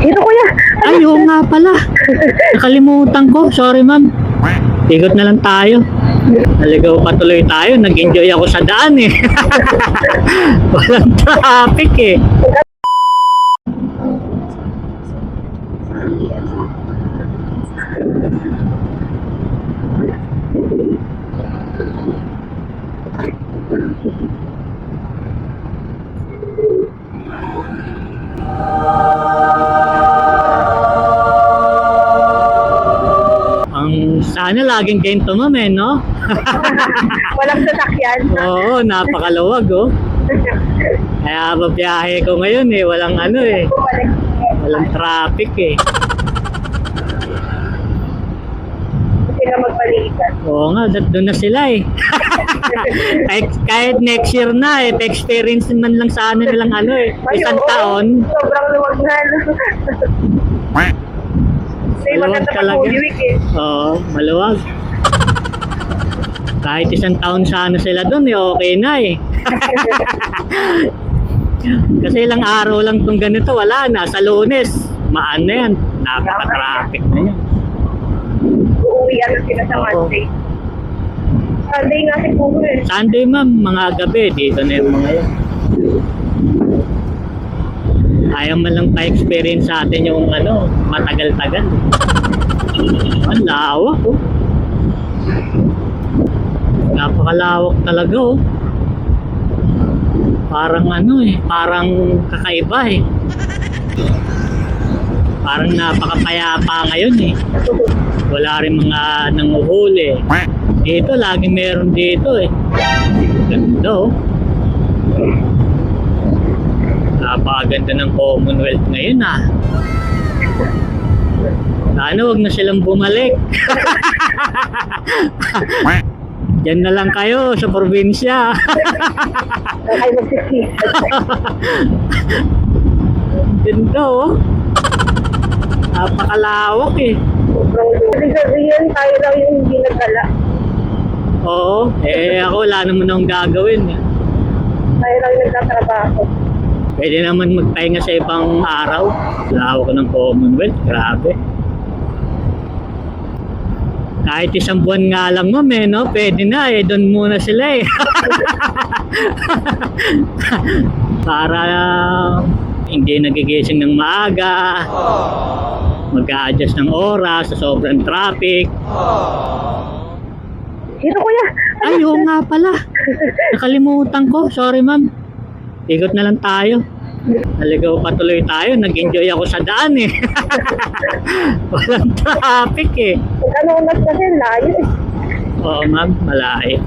Dito kuya. Ay, oo nga pala. Nakalimutan ko. Sorry, ma'am. Ikot na lang tayo. Naligaw pa tuloy tayo. Nag-enjoy ako sa daan eh. Walang traffic eh. Ang sana laging ganito ma'am eh, no? Walang sasakyan. Oo, napakaluwag oh. Kaya babiyahe ko ngayon eh, walang ano eh. Walang traffic eh. Hindi na magbalikan. Oo nga, doon na sila eh. kahit, kahit next year na eh, experience man lang sa ano nilang ano eh. Isang oo. taon. Sobrang luwag na. May Maluwag maganda pa talaga. Week eh. Oo, maluwag. Kahit isang taon sana sila doon eh, okay na eh. Kasi ilang araw lang tong ganito, wala na. Sa lunes, maan na yan. Napaka-traffic na yan. Uuwi ano sila sa Oo. Monday. Sunday nga siguro eh. Sunday ma'am, mga gabi, dito na yung mga yan. Ayaw man lang pa-experience sa atin yung ano, matagal-tagal. Ang lawak oh. Napakalawak talaga oh. Parang ano eh, parang kakaiba eh. Parang napakapayapa ngayon eh. Wala rin mga nanguhuli. Dito, lagi meron dito eh. Ganda oh. Napakaganda ng Commonwealth ngayon ah. Sana wag na silang bumalik. Diyan na lang kayo sa probinsya. Magsisisi. Ganda oh. Napakalawak eh. Sabihin, tayo lang yung hindi nagdala. Oo, eh ako wala naman akong gagawin. Tayo lang yung nagtatrabaho. Pwede naman magpahinga sa ibang araw. Lawak ng Commonwealth, grabe. Kahit isang buwan nga lang ma'am eh, no? Pwede na eh, doon muna sila eh. Para hindi nagigising ng maaga. Mag-a-adjust ng oras sa sobrang traffic. Dito kuya. Ay, oo nga pala. Nakalimutan ko. Sorry, ma'am. Ikot na lang tayo. Naligaw pa tuloy tayo. Nag-enjoy ako sa daan eh. Walang traffic eh. Ano oras kasi, layo eh. Oo, ma'am. Malayo.